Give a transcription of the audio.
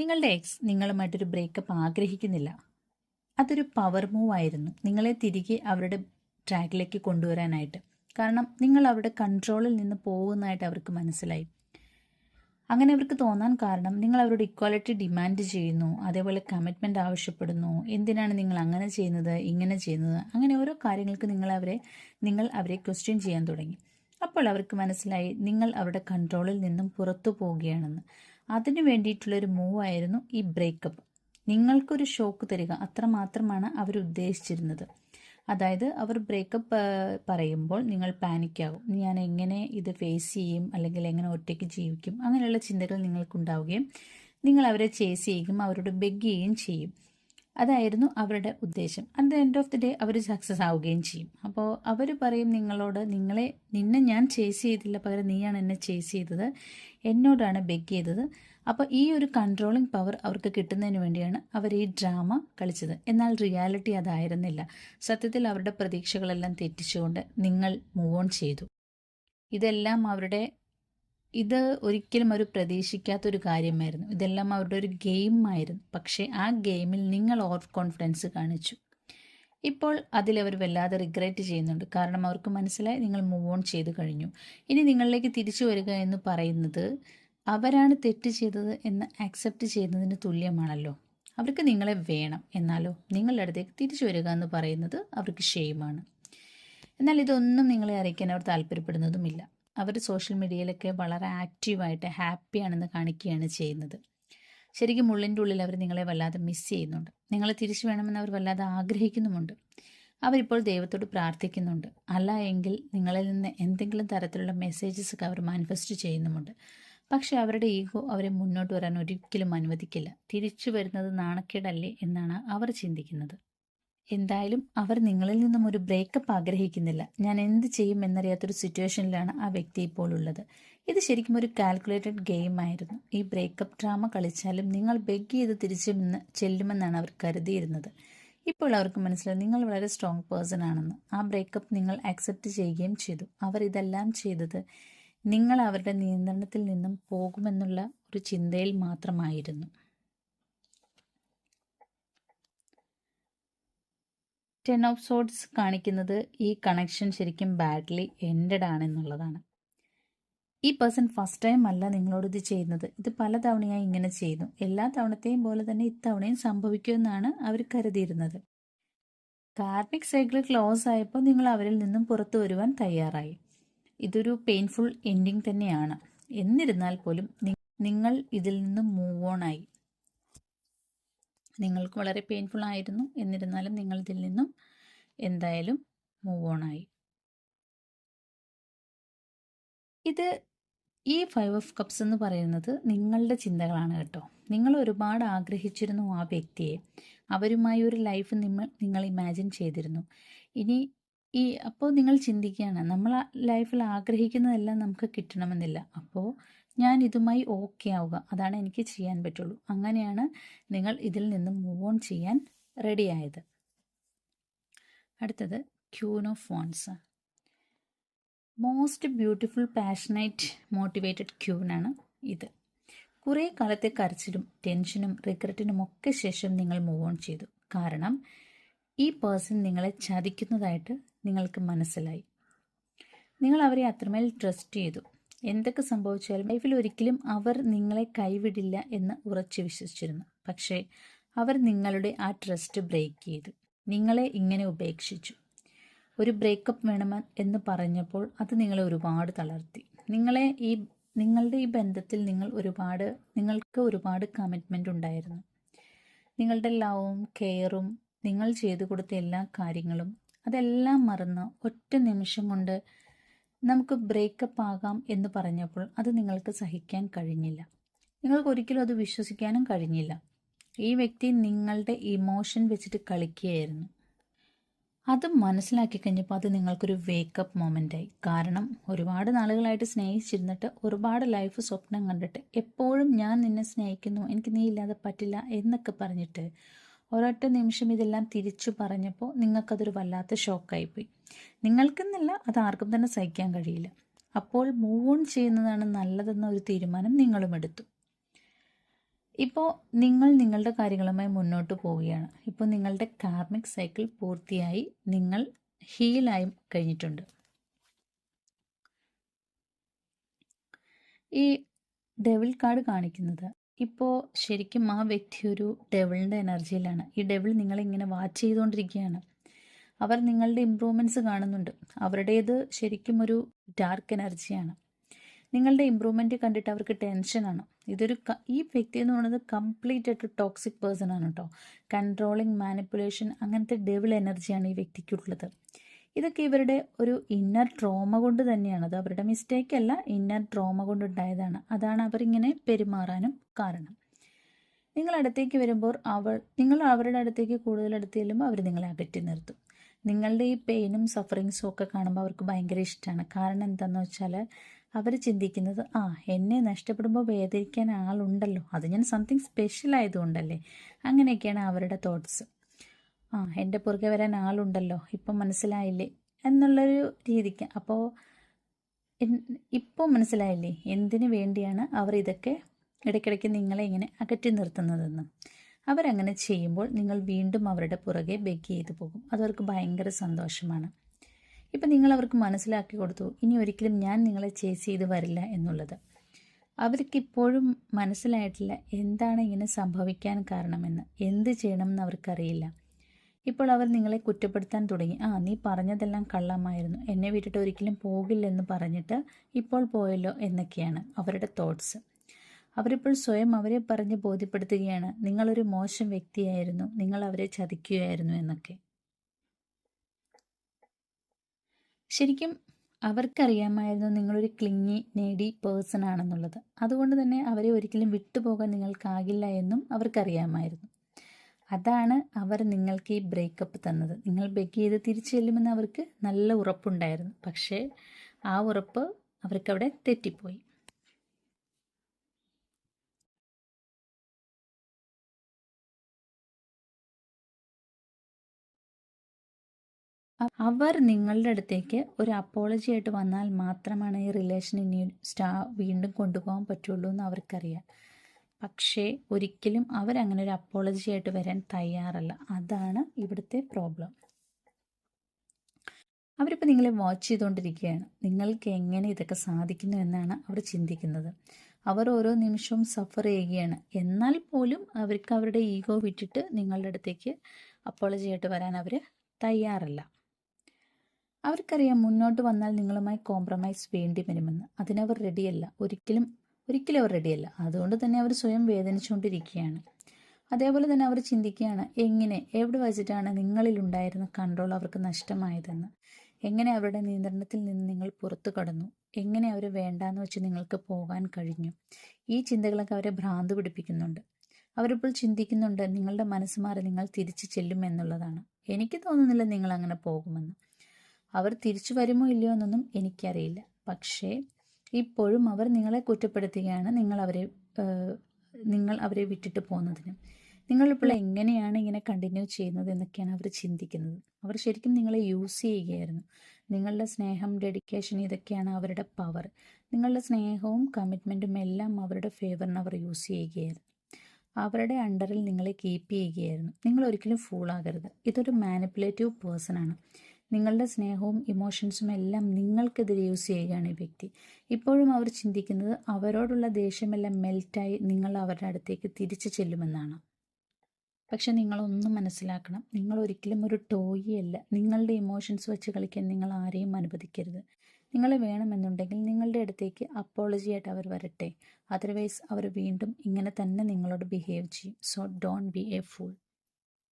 നിങ്ങളുടെ X നിങ്ങളുമായിട്ടൊരു breakup ആഗ്രഹിക്കുന്നില്ല. അതൊരു പവർ മൂവ് ആയിരുന്നു. നിങ്ങളെ തിരികെ അവരുടെ ട്രാക്കിലേക്ക് കൊണ്ടുവരാനായിട്ട്. കാരണം നിങ്ങൾ അവരുടെ കൺട്രോളിൽ നിന്ന് പോകുന്നതായിട്ട് അവർക്ക് മനസ്സിലായി. അങ്ങനെ അവർക്ക് തോന്നാൻ കാരണം നിങ്ങൾ അവരോട് ഇക്വാലിറ്റി ഡിമാൻഡ് ചെയ്യുന്നു അതേപോലെ കമ്മിറ്റ്മെന്റ് ആവശ്യപ്പെടുന്നു എന്തിനാണ് നിങ്ങൾ അങ്ങനെ ചെയ്യുന്നത് ഇങ്ങനെ ചെയ്യുന്നത് അങ്ങനെ ഓരോ കാര്യങ്ങൾക്ക് നിങ്ങൾ അവരെ നിങ്ങൾ അവരെ ക്വസ്റ്റ്യൻ ചെയ്യാൻ തുടങ്ങി. അപ്പോൾ അവർക്ക് മനസ്സിലായി നിങ്ങൾ അവരുടെ കൺട്രോളിൽ നിന്നും പുറത്തു പോവുകയാണെന്ന്. അതിനു വേണ്ടിയിട്ടുള്ളൊരു മൂവായിരുന്നു ഈ ബ്രേക്കപ്പ് നിങ്ങൾക്കൊരു ഷോക്ക് തരിക. അത്രമാത്രമാണ് അവർ ഉദ്ദേശിച്ചിരുന്നത്. അതായത് അവർ ബ്രേക്കപ്പ് പറയുമ്പോൾ നിങ്ങൾ പാനിക്കാകും ഞാൻ എങ്ങനെ ഇത് ഫേസ് ചെയ്യും? അല്ലെങ്കിൽ എങ്ങനെ ഒറ്റയ്ക്ക് ജീവിക്കും? അങ്ങനെയുള്ള ചിന്തകൾ നിങ്ങൾക്കുണ്ടാവുകയും നിങ്ങൾ അവരെ ചേസ് ചെയ്യുകയും അവരോട് ബെഗ് ചെയ്യുകയും ചെയ്യും. അതായിരുന്നു അവരുടെ ഉദ്ദേശം. At the end of the day our success ആവുകയും ചെയ്യും. അപ്പോൾ അവർ പറയും നിങ്ങളോട് നിങ്ങളെ നിന്നെ ഞാൻ ചേസ് ചെയ്തില്ല പകരം നീയാണ് എന്നെ ചേസ് ചെയ്തത്. എന്നോടാണ് ബെഗ് ചെയ്തത്. അപ്പോൾ ഈ ഒരു കൺട്രോളിംഗ് പവർ അവർക്ക് കിട്ടുന്നതിന് വേണ്ടിയാണ് അവർ ഈ ഡ്രാമ കളിച്ചത്. എന്നാൽ റിയാലിറ്റി അതായിരുന്നില്ല. സത്യത്തിൽ അവരുടെ പ്രതീക്ഷകളെല്ലാം തെറ്റിച്ചുകൊണ്ട് നിങ്ങൾ മൂവ് ഓൺ ചെയ്തു. ഇതെല്ലാം അവരുടെ ഇത് ഒരിക്കലും അവർ പ്രതീക്ഷിക്കാത്തൊരു കാര്യമായിരുന്നു. ഇതെല്ലാം അവരുടെ ഒരു ഗെയിം ആയിരുന്നു. പക്ഷേ ആ ഗെയിമിൽ നിങ്ങൾ ഓവർ കോൺഫിഡൻസ് കാണിച്ചു. ഇപ്പോൾ അതിലവർ വല്ലാതെ റിഗ്രറ്റ് ചെയ്യുന്നുണ്ട്. കാരണം അവർക്ക് മനസ്സിലായി നിങ്ങൾ മൂവ് ഓൺ ചെയ്ത് കഴിഞ്ഞു. ഇനി നിങ്ങളിലേക്ക് തിരിച്ചു വരിക എന്ന് പറയുന്നത് അവരാണ് തെറ്റ് ചെയ്തത് എന്ന് ആക്സെപ്റ്റ് ചെയ്യുന്നതിന് തുല്യമാണല്ലോ. അവർക്ക് നിങ്ങളെ വേണം. എന്നാലോ നിങ്ങളുടെ അടുത്തേക്ക് തിരിച്ചു വരിക എന്ന് പറയുന്നത് അവർക്ക് ഷെയിമാണ് എന്നാൽ ഇതൊന്നും നിങ്ങളെ അറിയിക്കാൻ അവർ താല്പര്യപ്പെടുന്നതുമില്ല. അവർ സോഷ്യൽ മീഡിയയിലൊക്കെ വളരെ ആക്റ്റീവായിട്ട് ഹാപ്പിയാണെന്ന് കാണിക്കുകയാണ് ചെയ്യുന്നത്. ശരിക്കും ഉള്ളിന്റെ ഉള്ളിൽ അവർ നിങ്ങളെ വല്ലാതെ മിസ് ചെയ്യുന്നുണ്ട്. നിങ്ങളെ തിരിച്ചു വേണമെന്ന് അവർ വല്ലാതെ ആഗ്രഹിക്കുന്നുമുണ്ട്. അവരിപ്പോൾ ദൈവത്തോട് പ്രാർത്ഥിക്കുന്നുണ്ട്. അല്ല എങ്കിൽ നിങ്ങളിൽ നിന്ന് എന്തെങ്കിലും തരത്തിലുള്ള മെസ്സേജസ് ഒക്കെ അവർ മാനിഫെസ്റ്റ് ചെയ്യുന്നുമുണ്ട്. പക്ഷെ അവരുടെ ഈഗോ അവരെ മുന്നോട്ട് വരാൻ ഒരിക്കലും അനുവദിക്കില്ല. തിരിച്ചു വരുന്നത് നാണക്കേടല്ലേ എന്നാണ് അവർ ചിന്തിക്കുന്നത്. എന്തായാലും അവർ നിങ്ങളിൽ നിന്നും ഒരു ബ്രേക്കപ്പ് ആഗ്രഹിക്കുന്നില്ല. ഞാൻ എന്ത് ചെയ്യും എന്നറിയാത്തൊരു സിറ്റുവേഷനിലാണ് ആ വ്യക്തി ഇപ്പോൾ ഉള്ളത്. ഇത് ശരിക്കും ഒരു കാൽക്കുലേറ്റഡ് ഗെയിം ആയിരുന്നു. ഈ ബ്രേക്കപ്പ് ഡ്രാമ കളിച്ചാലും നിങ്ങൾ ബെഗ് ചെയ്ത് തിരിച്ചു ചെല്ലുമെന്നാണ് അവർ കരുതിയിരുന്നത്. ഇപ്പോൾ അവർക്ക് മനസ്സിലായി നിങ്ങൾ വളരെ സ്ട്രോങ് പേഴ്സൺ ആണെന്ന്. ആ ബ്രേക്കപ്പ് നിങ്ങൾ അക്സെപ്റ്റ് ചെയ്യുകയും ചെയ്തു. അവർ ഇതെല്ലാം ചെയ്തത് നിങ്ങൾ അവരുടെ നിയന്ത്രണത്തിൽ നിന്നും പോകുമെന്നുള്ള ഒരു ചിന്തയിൽ മാത്രമായിരുന്നു. ടെൻ ഓഫ് സോഡ്സ് കാണിക്കുന്നത് ഈ കണക്ഷൻ ശരിക്കും ബാഡ്ലി എൻഡഡ് ആണെന്നുള്ളതാണ്. ഈ പേഴ്സൺ ഫസ്റ്റ് ടൈം അല്ല നിങ്ങളോട് ഇത് ചെയ്യുന്നത്. ഇത് പല തവണയായി ഇങ്ങനെ ചെയ്യുന്നു എല്ലാ തവണത്തെയും പോലെ തന്നെ ഇത്തവണയും സംഭവിക്കുമെന്നാണ് അവർ കരുതിയിരുന്നത്. കാർമിക് സൈക്കിൾ ക്ലോസ് ആയപ്പോൾ നിങ്ങൾ അവരിൽ നിന്നും പുറത്തു വരുവാൻ തയ്യാറായി. ഇതൊരു പെയിൻഫുൾ എൻഡിങ് തന്നെയാണ്. എന്നിരുന്നാൽ പോലും നിങ്ങൾ ഇതിൽ നിന്നും മൂവ് ഓൺ ആയി. നിങ്ങൾക്ക് വളരെ പെയിൻഫുൾ ആയിരുന്നു. എന്നിരുന്നാലും നിങ്ങൾ ഇതിൽ നിന്നും എന്തായാലും മൂവ് ഓൺ ആയി. ഇത് ഈ ഫൈവ് ഓഫ് കപ്സ് എന്ന് പറയുന്നത് നിങ്ങളുടെ ചിന്തകളാണ് കേട്ടോ. നിങ്ങൾ ഒരുപാട് ആഗ്രഹിച്ചിരുന്നു ആ വ്യക്തിയെ. അവരുമായി ഒരു ലൈഫ് നിങ്ങൾ നിങ്ങൾ ഇമാജിൻ ചെയ്തിരുന്നു. ഇനി ഈ അപ്പോൾ നിങ്ങൾ ചിന്തിക്കുകയാണ് നമ്മൾ ലൈഫിൽ ആഗ്രഹിക്കുന്നതെല്ലാം നമുക്ക് കിട്ടണമെന്നില്ല. അപ്പോൾ ഞാൻ ഇതുമായി ഓക്കെ ആവുക. അതാണ് എനിക്ക് ചെയ്യാൻ പറ്റുള്ളൂ. അങ്ങനെയാണ് നിങ്ങൾ ഇതിൽ നിന്ന് മൂവ് ഓൺ ചെയ്യാൻ റെഡി ആയത്. അടുത്തത് queen of phones most beautiful passionate motivated ക്യൂനാണ് ഇത്. കുറേ കാലത്തെ കരച്ചിലും ടെൻഷനും റിഗ്രറ്റിനും ഒക്കെ ശേഷം നിങ്ങൾ മൂവ് ഓൺ ചെയ്തു. കാരണം ഈ പേഴ്സൺ നിങ്ങളെ ചതിക്കുന്നതായിട്ട് നിങ്ങൾക്ക് മനസ്സിലായി. നിങ്ങൾ അവരെ അത്രമേൽ ട്രസ്റ്റ് ചെയ്തു. എന്തൊക്കെ സംഭവിച്ചാലും ലൈഫിൽ ഒരിക്കലും അവർ നിങ്ങളെ കൈവിടില്ല എന്ന് ഉറച്ചു വിശ്വസിച്ചിരുന്നു. പക്ഷേ അവർ നിങ്ങളുടെ ആ ട്രസ്റ്റ് ബ്രേക്ക് ചെയ്തു. നിങ്ങളെ ഇങ്ങനെ ഉപേക്ഷിച്ചു. ഒരു ബ്രേക്കപ്പ് വേണമെന്ന് എന്ന് പറഞ്ഞപ്പോൾ അത് നിങ്ങളെ ഒരുപാട് തളർത്തി. നിങ്ങളെ ഈ നിങ്ങളുടെ ഈ ബന്ധത്തിൽ നിങ്ങൾ ഒരുപാട് നിങ്ങൾക്ക് ഒരുപാട് കമ്മിറ്റ്മെന്റ് ഉണ്ടായിരുന്നു. നിങ്ങളുടെ ലവും കെയറും നിങ്ങൾ ചെയ്തു കൊടുത്ത എല്ലാ കാര്യങ്ങളും അതെല്ലാം മറന്ന് ഒറ്റ നിമിഷം കൊണ്ട് നമുക്ക് ബ്രേക്കപ്പ് ആകാം എന്ന് പറഞ്ഞപ്പോൾ അത് നിങ്ങൾക്ക് സഹിക്കാൻ കഴിഞ്ഞില്ല. നിങ്ങൾക്ക് ഒരിക്കലും അത് വിശ്വസിക്കാനും കഴിഞ്ഞില്ല. ഈ വ്യക്തി നിങ്ങളുടെ ഇമോഷൻ വെച്ചിട്ട് കളിക്കുകയായിരുന്നു. അത് മനസ്സിലാക്കി കഴിഞ്ഞപ്പോൾ അത് നിങ്ങൾക്കൊരു വേക്കപ്പ് മൊമെന്റായി കാരണം ഒരുപാട് നാളുകളായിട്ട് സ്നേഹിച്ചിരുന്നിട്ട് ഒരുപാട് ലൈഫ് സ്വപ്നം കണ്ടിട്ട് എപ്പോഴും ഞാൻ നിന്നെ സ്നേഹിക്കുന്നു എനിക്ക് നീ ഇല്ലാതെ പറ്റില്ല എന്നൊക്കെ പറഞ്ഞിട്ട് ഒരൊറ്റ നിമിഷം ഇതെല്ലാം തിരിച്ചു പറഞ്ഞപ്പോൾ നിങ്ങൾക്കതൊരു വല്ലാത്ത ഷോക്കായിപ്പോയി. നിങ്ങൾക്കെന്നല്ല അത് ആർക്കും തന്നെ സഹിക്കാൻ കഴിയില്ല. അപ്പോൾ മൂവ് ഓൺ ചെയ്യുന്നതാണ് നല്ലതെന്ന ഒരു തീരുമാനം നിങ്ങളും എടുത്തു. ഇപ്പോൾ നിങ്ങൾ നിങ്ങളുടെ കാര്യങ്ങളുമായി മുന്നോട്ട് പോവുകയാണ്. ഇപ്പോൾ നിങ്ങളുടെ കാർമിക് സൈക്കിൾ പൂർത്തിയായി നിങ്ങൾ ഹീലായി കഴിഞ്ഞിട്ടുണ്ട്. ഈ ഡെവിൾ കാർഡ് കാണിക്കുന്നത്. ഇപ്പോൾ ശരിക്കും ആ വ്യക്തി ഒരു ഡെവിളിന്റെ എനർജിയിലാണ് ഈ ഡെവിൾ നിങ്ങളിങ്ങനെ വാച്ച് ചെയ്തുകൊണ്ടിരിക്കുകയാണ് അവർ നിങ്ങളുടെ ഇമ്പ്രൂവ്മെന്റ്സ് കാണുന്നുണ്ട്. അവരുടേത് ശരിക്കും ഒരു ഡാർക്ക് എനർജിയാണ് നിങ്ങളുടെ ഇമ്പ്രൂവ്മെന്റ് കണ്ടിട്ട് അവർക്ക് ടെൻഷനാണ് ഇതൊരു ഈ വ്യക്തി എന്ന് പറയുന്നത് കംപ്ലീറ്റ് ആയിട്ട് ടോക്സിക് പേഴ്സൺ ആണ് കേട്ടോ കൺട്രോളിങ് മാനിപ്പുലേഷൻ അങ്ങനത്തെ ഡെവിൾ എനർജിയാണ് ഈ വ്യക്തിക്കുള്ളത് ഇതൊക്കെ ഇവരുടെ ഒരു ഇന്നർ ട്രോമ കൊണ്ട് തന്നെയാണ്. അത് അവരുടെ മിസ്റ്റേക്ക് അല്ല ഇന്നർ ട്രോമ കൊണ്ടുണ്ടായതാണ്. അതാണ് അവരിങ്ങനെ പെരുമാറാനും കാരണം. നിങ്ങൾ അടുത്തേക്ക് വരുമ്പോൾ അവൾ നിങ്ങൾ അവരുടെ അടുത്തേക്ക് കൂടുതൽ അടുത്ത് ചെല്ലുമ്പോൾ അവർ നിങ്ങളെ അകറ്റി നിർത്തും. നിങ്ങളുടെ ഈ പെയിനും സഫറിങ്സും ഒക്കെ കാണുമ്പോൾ അവർക്ക് ഭയങ്കര ഇഷ്ടമാണ്. കാരണം എന്താണെന്ന് വെച്ചാൽ അവർ ചിന്തിക്കുന്നത് ആ എന്നെ നഷ്ടപ്പെടുമ്പോൾ വേദനിക്കാൻ ആളുണ്ടല്ലോ. അത് ഞാൻ സംതിങ് സ്പെഷ്യൽ ആയതുകൊണ്ടല്ലേ? അങ്ങനെയൊക്കെയാണ് അവരുടെ തോട്ട്സ് ആ എന്റെ പുറകെ വരാൻ ആളുണ്ടല്ലോ ഇപ്പം മനസ്സിലായില്ലേ? എന്നുള്ളൊരു രീതിക്ക്. അപ്പോൾ ഇപ്പോൾ മനസ്സിലായില്ലേ? എന്തിനു വേണ്ടിയാണ് അവർ ഇതൊക്കെ ഇടയ്ക്കിടയ്ക്ക് നിങ്ങളെ ഇങ്ങനെ അകറ്റി നിർത്തുന്നതെന്ന്? അവരങ്ങനെ ചെയ്യുമ്പോൾ നിങ്ങൾ വീണ്ടും അവരുടെ പുറകെ ബെഗ് ചെയ്തു പോകും. അതവർക്ക് ഭയങ്കര സന്തോഷമാണ്. ഇപ്പം നിങ്ങൾ അവർക്ക് മനസ്സിലാക്കി കൊടുത്തു ഇനി ഒരിക്കലും ഞാൻ നിങ്ങളെ ചേസ് ചെയ്ത് വരില്ല എന്നുള്ളത്. അവർക്കിപ്പോഴും മനസ്സിലായിട്ടില്ല എന്താണ് ഇങ്ങനെ സംഭവിക്കാൻ കാരണമെന്ന്. എന്ത് ചെയ്യണമെന്ന് അവർക്കറിയില്ല. ഇപ്പോൾ അവർ നിങ്ങളെ കുറ്റപ്പെടുത്താൻ തുടങ്ങി. ആ നീ പറഞ്ഞതെല്ലാം കള്ളമായിരുന്നു. എന്നെ വിട്ടിട്ട് ഒരിക്കലും പോകില്ലെന്ന് പറഞ്ഞിട്ട് ഇപ്പോൾ പോയല്ലോ എന്നൊക്കെയാണ് അവരുടെ തോട്ട്സ് അവരിപ്പോൾ സ്വയം അവരെ പറഞ്ഞ് ബോധ്യപ്പെടുത്തുകയാണ്. നിങ്ങളൊരു മോശം വ്യക്തിയായിരുന്നു. നിങ്ങൾ അവരെ ചതിക്കുകയായിരുന്നു എന്നൊക്കെ. ശരിക്കും അവർക്കറിയാമായിരുന്നു നിങ്ങളൊരു ക്ലിങ്ങി നേടി പേഴ്സൺ ആണെന്നുള്ളത്. അതുകൊണ്ട് തന്നെ അവരെ ഒരിക്കലും വിട്ടുപോകാൻ നിങ്ങൾക്കാകില്ല എന്നും അവർക്കറിയാമായിരുന്നു. അതാണ് അവർ നിങ്ങൾക്ക് ഈ ബ്രേക്കപ്പ് തന്നത്. നിങ്ങൾ ബെഗ് ചെയ്ത് തിരിച്ചു ചെല്ലുമെന്ന് അവർക്ക് നല്ല ഉറപ്പുണ്ടായിരുന്നു. പക്ഷേ ആ ഉറപ്പ് അവർക്കവിടെ തെറ്റിപ്പോയി. അവർ നിങ്ങളുടെ അടുത്തേക്ക് ഒരു അപ്പോളജി ആയിട്ട് വന്നാൽ മാത്രമാണ് ഈ റിലേഷൻ ഇനി സ്റ്റാ വീണ്ടും കൊണ്ടുപോകാൻ പറ്റുള്ളൂ എന്ന് അവർക്കറിയാം. പക്ഷേ ഒരിക്കലും അവരങ്ങനെ ഒരു അപ്പോളജി ആയിട്ട് വരാൻ തയ്യാറല്ല. അതാണ് ഇവിടുത്തെ പ്രോബ്ലം അവരിപ്പോൾ നിങ്ങളെ വാച്ച് ചെയ്തുകൊണ്ടിരിക്കുകയാണ് നിങ്ങൾക്ക് എങ്ങനെ ഇതൊക്കെ സാധിക്കുന്നു എന്നാണ് അവർ ചിന്തിക്കുന്നത്. അവർ ഓരോ നിമിഷവും സഫർ ചെയ്യുകയാണ്. എന്നാൽ പോലും അവർക്ക് അവരുടെ ഈഗോ വിട്ടിട്ട് നിങ്ങളുടെ അടുത്തേക്ക് അപ്പോളജി ആയിട്ട് വരാൻ അവർ തയ്യാറല്ല. അവർക്കറിയാം മുന്നോട്ട് വന്നാൽ നിങ്ങളുമായി കോംപ്രമൈസ് വേണ്ടി വരുമെന്ന്. അതിനവർ റെഡിയല്ല ഒരിക്കലും ഒരിക്കലും അവർ റെഡിയല്ല അതുകൊണ്ട് തന്നെ അവർ സ്വയം വേദനിച്ചുകൊണ്ടിരിക്കുകയാണ്. അതേപോലെ തന്നെ അവർ ചിന്തിക്കുകയാണ് എങ്ങനെ? എവിടെ വച്ചിട്ടാണ് നിങ്ങളിൽ ഉണ്ടായിരുന്ന കൺട്രോൾ അവർക്ക് നഷ്ടമായതെന്ന്? എങ്ങനെ അവരുടെ നിയന്ത്രണത്തിൽ നിന്ന് നിങ്ങൾ പുറത്തു കടന്നു? എങ്ങനെ അവർ വേണ്ടാന്ന് വെച്ച് നിങ്ങൾക്ക് പോകാൻ കഴിഞ്ഞു? ഈ ചിന്തകളൊക്കെ അവരെ ഭ്രാന്ത് പിടിപ്പിക്കുന്നുണ്ട്. അവരിപ്പോൾ ചിന്തിക്കുന്നുണ്ട് നിങ്ങളുടെ മനസ്സ് മാറി നിങ്ങൾ തിരിച്ചു ചെല്ലും എന്നുള്ളതാണ്. എനിക്ക് തോന്നുന്നില്ല നിങ്ങൾ അങ്ങനെ പോകുമെന്ന്. അവർ തിരിച്ചു വരുമോ ഇല്ലയോ എന്നൊന്നും എനിക്കറിയില്ല. പക്ഷേ ഇപ്പോഴും അവർ നിങ്ങളെ കുറ്റപ്പെടുത്തുകയാണ് നിങ്ങൾ അവരെ നിങ്ങൾ അവരെ വിട്ടിട്ട് പോകുന്നതിന്. നിങ്ങളിപ്പോൾ എങ്ങനെയാണ് ഇങ്ങനെ കണ്ടിന്യൂ ചെയ്യുന്നത് എന്നൊക്കെയാണ് അവർ ചിന്തിക്കുന്നത്. അവർ ശരിക്കും നിങ്ങളെ യൂസ് ചെയ്യുകയായിരുന്നു. നിങ്ങളുടെ സ്നേഹം ഡെഡിക്കേഷൻ ഇതൊക്കെയാണ് അവരുടെ പവർ നിങ്ങളുടെ സ്നേഹവും കമ്മിറ്റ്മെന്റും എല്ലാം അവരുടെ ഫേവറിന് അവർ യൂസ് ചെയ്യുകയായിരുന്നു. അവരുടെ അണ്ടറിൽ നിങ്ങളെ കീപ്പ് ചെയ്യുകയായിരുന്നു. നിങ്ങൾ ഒരിക്കലും ഫൂളാകരുത് ഇതൊരു മാനിപ്പുലേറ്റീവ് പേഴ്സൺ ആണ്. നിങ്ങളുടെ സ്നേഹവും ഇമോഷൻസും എല്ലാം നിങ്ങൾക്കെതിരെ യൂസ് ചെയ്യുകയാണ് ഈ വ്യക്തി. ഇപ്പോഴും അവർ ചിന്തിക്കുന്നത് അവരോടുള്ള ദേഷ്യമെല്ലാം മെൽറ്റായി നിങ്ങൾ അവരുടെ അടുത്തേക്ക് തിരിച്ചു ചെല്ലുമെന്നാണ്. പക്ഷെ നിങ്ങളൊന്നും മനസ്സിലാക്കണം. നിങ്ങൾ ഒരിക്കലും ഒരു ടോയി അല്ല. നിങ്ങളുടെ ഇമോഷൻസ് വെച്ച് കളിക്കാൻ നിങ്ങൾ ആരെയും അനുവദിക്കരുത്. നിങ്ങൾ വേണമെന്നുണ്ടെങ്കിൽ നിങ്ങളുടെ അടുത്തേക്ക് അപ്പോളജി ആയിട്ട് അവർ വരട്ടെ. അതർവൈസ് അവർ വീണ്ടും ഇങ്ങനെ തന്നെ നിങ്ങളോട് ബിഹേവ് ചെയ്യും. So don't be a fool